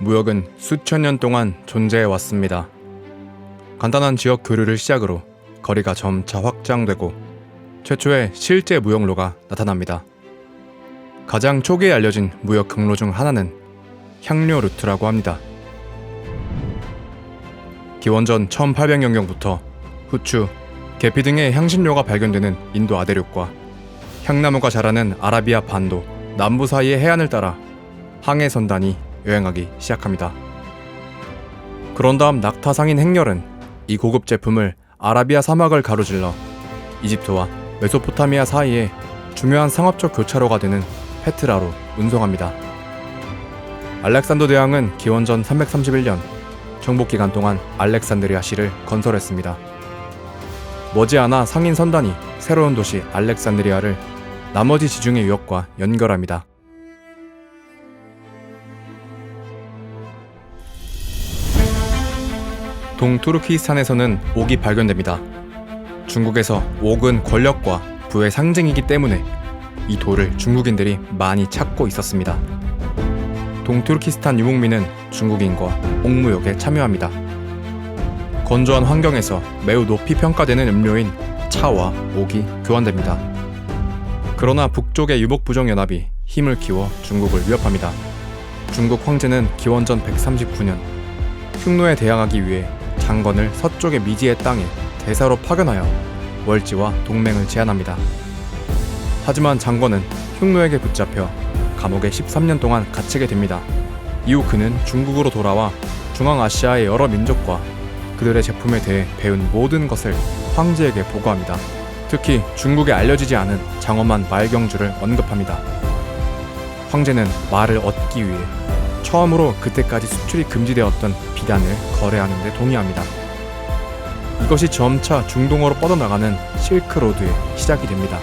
무역은 수천 년 동안 존재해 왔습니다. 간단한 지역 교류를 시작으로 거리가 점차 확장되고 최초의 실제 무역로가 나타납니다. 가장 초기에 알려진 무역 경로 중 하나는 향료 루트라고 합니다. 기원전 1800년경부터 후추, 계피 등의 향신료가 발견되는 인도 아대륙과 향나무가 자라는 아라비아 반도 남부 사이의 해안을 따라 항해 선단이 여행하기 시작합니다. 그런 다음 낙타상인 행렬은 이 고급 제품을 아라비아 사막을 가로질러 이집트와 메소포타미아 사이에 중요한 상업적 교차로가 되는 페트라로 운송합니다. 알렉산더 대왕은 기원전 331년 정복 기간 동안 알렉산드리아 시를 건설했습니다. 머지않아 상인 선단이 새로운 도시 알렉산드리아를 나머지 지중해 유역과 연결합니다. 동투르키스탄에서는 옥이 발견됩니다. 중국에서 옥은 권력과 부의 상징이기 때문에 이 돌을 중국인들이 많이 찾고 있었습니다. 동투르키스탄 유목민은 중국인과 옥무역에 참여합니다. 건조한 환경에서 매우 높이 평가되는 음료인 차와 옥이 교환됩니다. 그러나 북쪽의 유목부정연합이 힘을 키워 중국을 위협합니다. 중국 황제는 기원전 139년 흉노에 대항하기 위해 장건을 서쪽의 미지의 땅에 대사로 파견하여 월지와 동맹을 제안합니다. 하지만 장건은 흉노에게 붙잡혀 감옥에 13년 동안 갇히게 됩니다. 이후 그는 중국으로 돌아와 중앙아시아의 여러 민족과 그들의 제품에 대해 배운 모든 것을 황제에게 보고합니다. 특히 중국에 알려지지 않은 장엄한 말경주를 언급합니다. 황제는 말을 얻기 위해 처음으로 그때까지 수출이 금지되었던 비단을 거래하는 데 동의합니다. 이것이 점차 중동으로 뻗어나가는 실크로드의 시작이 됩니다.